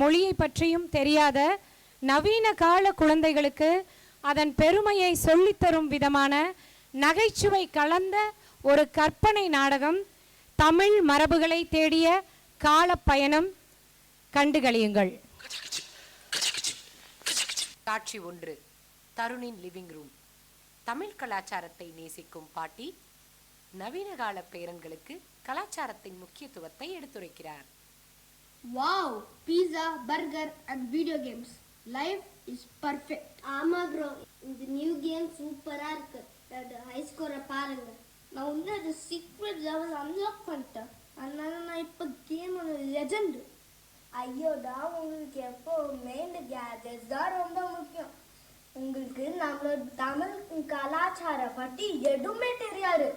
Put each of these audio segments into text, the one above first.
மொழியை பற்றியும் தெரியாத நவீன கால குழந்தைகளுக்கு அதன் பெருமையை சொல்லித்தரும் விதமான நகைச்சுவை கலந்த ஒரு கற்பனை நாடகம் தமிழ் மரபுகளை தேடிய காலப்பயணம் கண்டுகளியுங்கள். காட்சி ஒன்று தருணின் லிவிங் ரூம். தமிழ் கலாச்சாரத்தை நேசிக்கும் பாட்டி நவீன கால பேரன்களுக்கு கலாச்சாரத்தின் முக்கியத்துவத்தை எடுத்துரைக்கிறார். Wow, pizza, burger and video games. Life is perfect. ஆமா ப்ரோ இந்த நியூ கேம் சூப்பரா இருக்கு. அது ஹை ஸ்கோரை பாருங்க. நான் வந்து அது சீக்ரெட் லெவல் அன்லாக் பண்ணிட்டேன். அதனால நான் இப்போ கேமோட லெஜெண்ட் ஐயோடா உங்களுக்கு எப்போ மெயின் கேஜெட்ஸ் தான் ரொம்ப முக்கியம். உங்களுக்கு நம்மளோட தமிழ் கலாச்சார பத்தி எதுவுமே தெரியாது.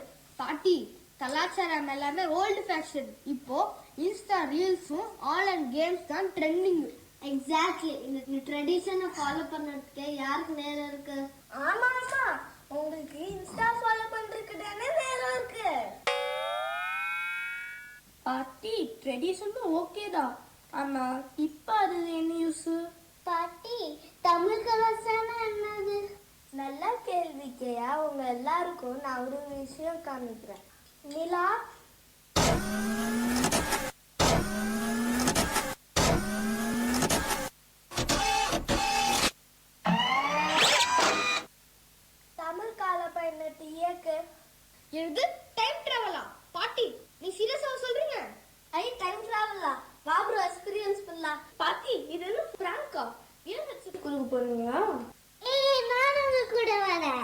பாட்டி கலாச்சாரம் எல்லாமே ஓல்டு ஃபேஷன் இப்போ இன்ஸ்டா ரீல்ஸும் ஆன்லைன் கேம்ஸ் தான் ட்ரெண்டிங் எக்ஸாக்ட்லி இந்த ட்ரெடிஷனை ஃபாலோ பண்ணதுக்கு யாருக்கு நேரம் இருக்கு? ஆமா ஆமா. உங்களுக்கு இன்ஸ்டா ஃபாலோ பண்றதுக்கு தானே நேரம் இருக்கு. பாட்டி ட்ரெடிஷன் ஓகே தான். ஆனா இப்போ அது என்ன யூஸ் பாட்டி தமிழ் கலாச்சாரம் என்னது? நல்ல கேள்விக்கையா. உங்க எல்லாருக்கும் நான் ஒரு விஷயம் காமிக்கிறேன். நிலா. தமிழ் கால பயணத்தை இயக்க. இது டைம் டிராவலா பாட்டி நீ சீரியஸா சொல்றீங்க? ஐ டைம் டிராவலா வாப்ரோ எக்ஸ்பீரியன்ஸ் பண்ணலாம். பாட்டி இது என்ன பிராங்கா ஏன் ஸ்கூலுக்கு போறீங்களா ஏய் நானும் உங்க கூட வரேன்.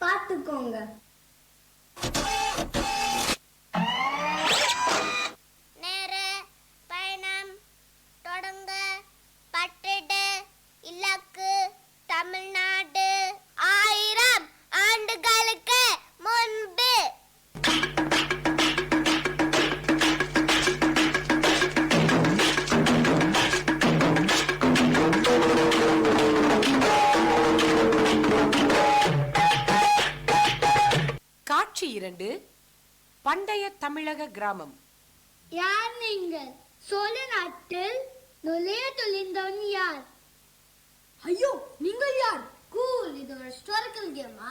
பாத்துக்கோங்க. பண்டைய தமிழக கிராமம். யார் நீங்கள்? சோழ நாட்டில் நுழைய துளிந்தவன் யார்? ஐயோ நீங்கள் யார்? கூல் இது ஒரு ஹிஸ்டாரிக்கல் கேமா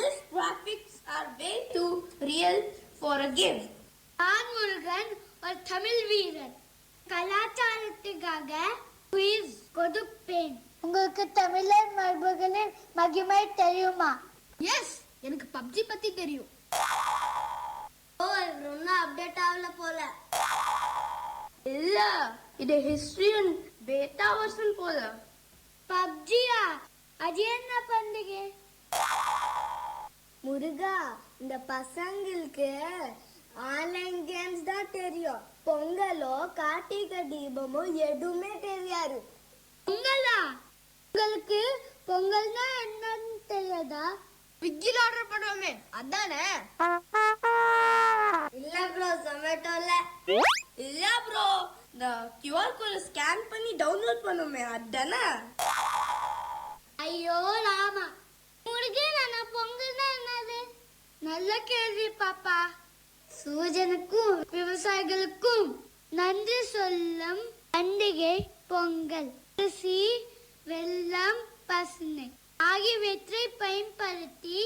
These graphics are way too real for a game. நான் முருகன் ஒரு தமிழ் வீரன். கலாச்சாரத்துக்காக குயிஸ் கொடுப்பேன். உங்களுக்கு தமிழர் மரபுகளின் மகிமை தெரியுமா? எஸ் எனக்கு பப்ஜி பத்தி தெரியும். இன்னும் அப்டேட் ஆகல போல. இல்ல இது ஹிஸ்டரியும் பேட்டா வருஷன் போல. பப்ஜியா அது என்ன பண்டிகை? முருகா இந்த பசங்களுக்கு ஆன்லைன் கேம்ஸ் தான் தெரியும். பொங்கலோ கார்த்திகை தீபமோ எதுவுமே தெரியாது. பொங்கலா? உங்களுக்கு பொங்கல்னா என்னன்னு தெரியாதா? ஸ்விக்கில ஆர்டர் பண்ணுவோமே அதானே? இல்ல ப்ரோ ஜொமேட்டோல இல்ல. ப்ரோ இந்த கியூஆர் கோட் ஸ்கேன் பண்ணி டவுன்லோட் பண்ணுமே அதானே? ஐயோ ராமா. முருகன் அண்ணா பொங்கல்னா என்னது? நல்ல கேள்வி பாப்பா. சூரியனுக்கும் விவசாயிகளுக்கும் நன்றி சொல்லும் பண்டிகை பொங்கல். அரிசி வெள்ளம் பசுனை ஆகியவற்றை பயன்படுத்தி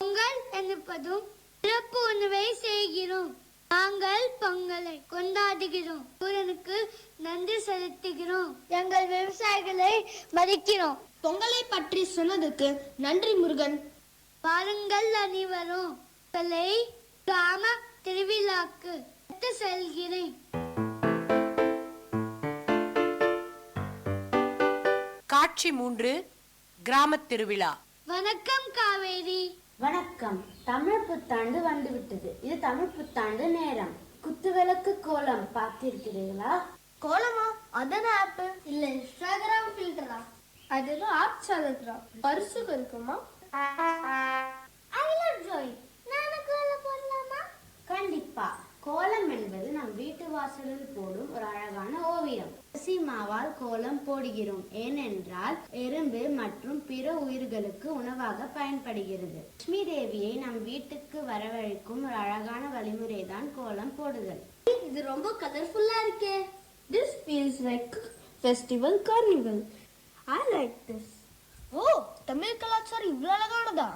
பொங்கல் என்பதும் சிறப்பு உணவை செய்கிறோம். நாங்கள் பொங்கலை கொண்டாடுகிறோம். சூரியனுக்கு நன்றி செலுத்துகிறோம். எங்கள் விவசாயிகளை மதிக்கிறோம். பொங்கலை பற்றி சொன்னதுக்கு நன்றி முருகன். பாருங்கள் அனைவரும். உங்களை கிராம திருவிழாக்கு செல்கிறேன். காட்சி மூன்று கிராமத் திருவிழா. வணக்கம் காவேரி. வணக்கம். தமிழ் புத்தாண்டு வந்துவிட்டது. இது தமிழ் புத்தாண்டு நேரம். குத்துவிளக்கு கோலம் பார்த்திருக்கிறீர்களா? கோலமா? அதான ஆப் இல்ல இன்ஸ்டாகிராம் ஃபில்டரா அதெல்லாம் ஆப் சாதத்ரா பரிசுக்கு இருக்குமா? ஐ லவ் ஜோய் நானும் கோலம் போடலாமா? கண்டிப்பா. கோலம் என்பது நம் வீட்டு வாசலில் போடும் ஒரு அழகான ஓவியம். அரிசி மாவால் கோலம் போடுகிறோம். ஏனென்றால் எறும்பு மற்றும் பிற உயிர்களுக்கு உணவாக பயன்படுகிறது. லட்சுமி தேவியை நம் வீட்டுக்கு வரவழைக்கும் ஒரு அழகான வழிமுறைதான் கோலம் போடுதல். இது ரொம்ப கலர்ஃபுல்லா இருக்கே. This feels like festival carnival I like this ஓ தமிழ் கலாச்சாரம் இவ்வளோ அழகானதா?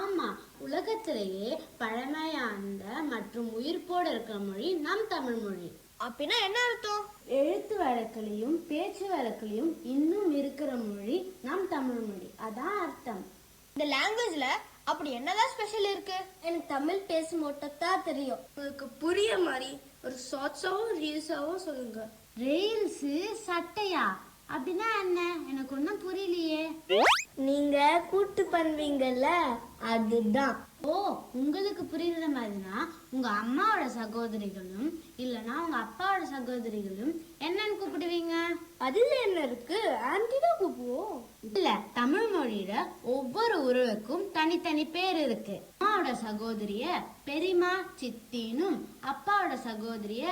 ஆமா. உலகத்திலேயே பழமையான மற்றும் உயிர்ப்போடு இருக்கிற மொழி நம் தமிழ் மொழி. அப்படின்னா என்ன அர்த்தம்? எழுத்து வழக்கிலையும் பேச்சு வழக்கிலையும் இன்னும் இருக்கிற மொழி நம் தமிழ் மொழி. அதான் அர்த்தம். இந்த லாங்குவேஜ்ல அப்படி என்னதான் ஸ்பெஷல் இருக்கு? எனக்கு தமிழ் பேச மட்டும் தெரியும். உங்களுக்கு புரிய மாதிரி ஒரு ஷார்ட்ஸாவும் ரீல்ஸாவும் சொல்லுங்க. ரீல்ஸ் சட்டையா? அப்படின்னா என்ன? எனக்கு ஒன்றும் புரியலையே. நீங்க கூட்டு பண்ணுவீங்கல்ல அதுதான். ஓ உங்களுக்கு புரியுற மாதிரினா உங்க அம்மாவோட சகோதரிகளும் இல்லனா உங்க அப்பாவோட சகோதரிகளும் என்னன்னு கூப்பிடுவீங்க? அதுல என்ன இருக்கு? ஆன்டி தான் கூப்பிடுவோம். இல்ல தமிழ் மொழியில ஒவ்வொரு உறவுக்கும் தனித்தனி பேர் இருக்கு. அம்மாவோட சகோதரிய பெரியம்மா சித்தினும் அப்பாவோட சகோதரிய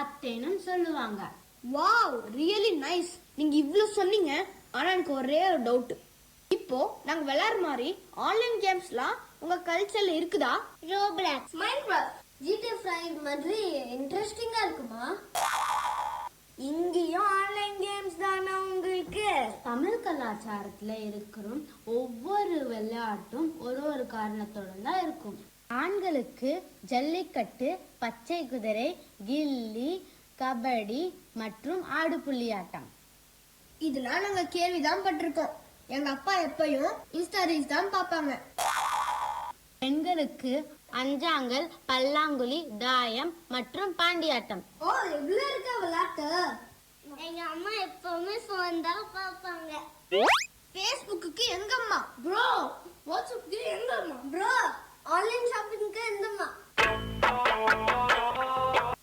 அத்தைனும் சொல்லுவாங்க. வாவ் ரியலி நைஸ் நீங்க இவ்ளோ சொன்னீங்க ஆனா எனக்கு ஒரே ஒரு டவுட் இப்போ நாங்க விளையாடுற மாதிரி ஆன்லைன் கேம்ஸ்லாம் உங்க கல்ச்சர்ல இருக்குதா? ரோப்ளாக்ஸ் மைன்கிராஃப்ட் ஜிடி ஃபைவ் மாதிரி இன்ட்ரெஸ்டிங்கா இருக்குமா? இங்கேயும் ஆன்லைன் கேம்ஸ் தானா உங்களுக்கு? தமிழ் கலாச்சாரத்துல இருக்கிற ஒவ்வொரு விளையாட்டும் ஒரு ஒரு காரணத்தோட தான் இருக்கும். ஆண்களுக்கு ஜல்லிக்கட்டு பச்சை குதிரை கில்லி கபடி மற்றும் ஆடுபுள்ளி ஆட்டம் இதெல்லாம் நாங்க கேள்விதான் பட்டிருக்கோம். எங்க அப்பா எப்பயும் இன்ஸ்டா ரீல்ஸ் தான் பார்ப்பாங்க. பெண்களுக்கு அஞ்சாங்கல் பல்லாங்குழி தாயம் மற்றும் பாண்டியாட்டம். ஓ எவ்வளவு இருக்கா விளையாட்டு எங்க அம்மா எப்பவுமே ஃபோன் தான் பார்ப்பாங்க. ஃபேஸ்புக்கு எங்க அம்மா? ப்ரோ வாட்ஸ்அப்புக்கு எங்க அம்மா? ப்ரோ ஆன்லைன் ஷாப்பிங்க்கு எந்த அம்மா?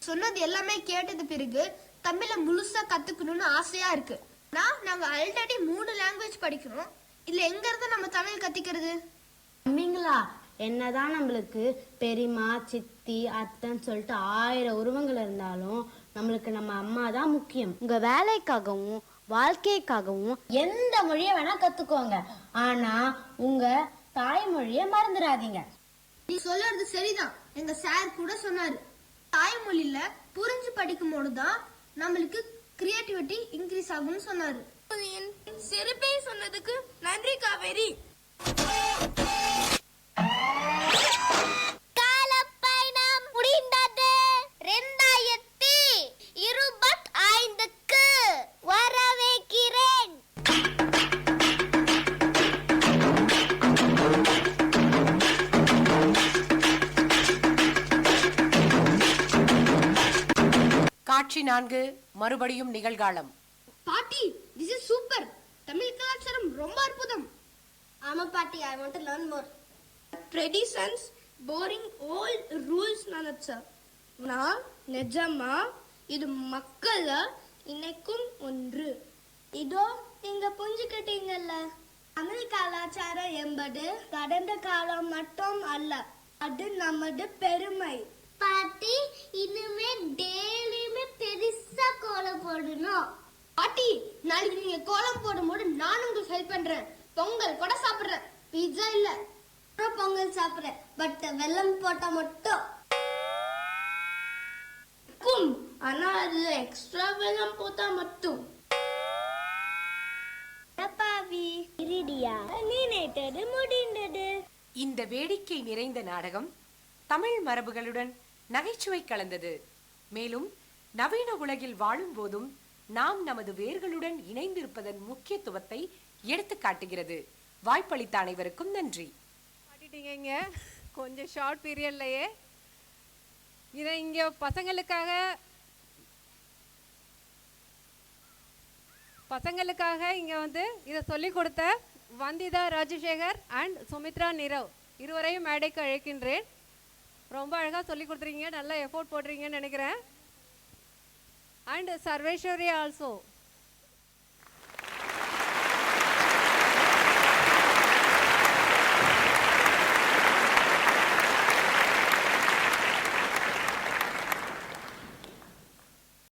சொன்னது எல்லாமே கேட்டது பிறகு தமிழ முழுசா கத்துக்கணும்னு ஆசையா இருக்கு. நான் நாங்க ஆல்ரெடி மூணு லாங்குவேஜ் படிக்கிறோம். இதுல எங்க இருந்து நம்ம தமிழ் கத்திக்கிறது? தம்பிங்களா என்னதான் நம்மளுக்கு பெரியம்மா சித்தி அத்தைன்னு சொல்லிட்டு ஆயிரம் உருவங்கள் இருந்தாலும் நம்மளுக்கு நம்ம அம்மா தான் முக்கியம். உங்க வேலைக்காகவும் வாழ்க்கைக்காகவும் எந்த மொழியை வேணா கத்துக்கோங்க. ஆனா உங்க தாய்மொழியை மறந்துடாதீங்க. நீ சொல்றது சரிதான். எங்க சார் கூட சொன்னாரு. தாய்மொழியில புரிஞ்சு படிக்கும் போதுதான் நம்மளுக்கு கிரியேட்டிவிட்டி இன்க்ரீஸ் ஆகும்னு சொன்னாரு. என் சிறப்பை சொன்னதுக்கு நன்றி காவேரி. காட்சி நான்கு மறுபடியும் நிகழ்காலம். பாட்டி திஸ் இஸ் சூப்பர் தமிழ் கலாச்சாரம் ரொம்ப அற்புதம். ஆமா பாட்டி I want to learn more traditions boring old rules நினைச்சா நான் நிஜமா இது மக்கள் இணைக்கும் ஒன்று. இதோ நீங்க புரிஞ்சுக்கிட்டீங்கல்ல? தமிழ் கலாச்சாரம் என்பது கடந்த காலம் மட்டும் அல்ல அது நமது பெருமை. பாட்டி இனிமே டெய்லியுமே பெருசா கோலம் போடணும். பாட்டி நாளைக்கு நீங்க கோலம் போடும்போது நான் உங்களுக்கு ஹெல்ப் பண்றேன். பொங்கல் கூட சாப்பிடுறேன். பீட்சா இல்ல. பொங்கல் சாப்பிடுறேன். பட் வெல்லம் போட்டா மட்டும். கும் ஆனா அது எக்ஸ்ட்ரா வெல்லம் போட்டா மட்டும். பாவி இரிடியா? நீ நேற்றது முடிந்தது. இந்த வேடிக்கை நிறைந்த நாடகம் தமிழ் மரபுகளுடன் நகைச்சுவை கலந்தது. மேலும் நவீன உலகில் வாழும் போதும் நாம் நமது வேர்களுடன் இணைந்திருப்பதன் முக்கியத்துவத்தை எடுத்து காட்டுகிறது. வாய்ப்பளித்த அனைவருக்கும் நன்றி. காட்டிட்டீங்க கொஞ்சம் ஷார்ட் பீரியட்லையே இதை இங்கே பசங்களுக்காக பசங்களுக்காக இங்கே வந்து இதை சொல்லி கொடுத்த வந்திதா ராஜசேகர் அண்ட் சுமித்ரா நிரவ். இருவரையும் மேடைக்கு அழைக்கின்றேன். ரொம்ப அழகாக சொல்லி கொடுத்துருக்கீங்க. நல்லா எஃபோர்ட் போடுறீங்கன்னு நினைக்கிறேன். And Sarveswari also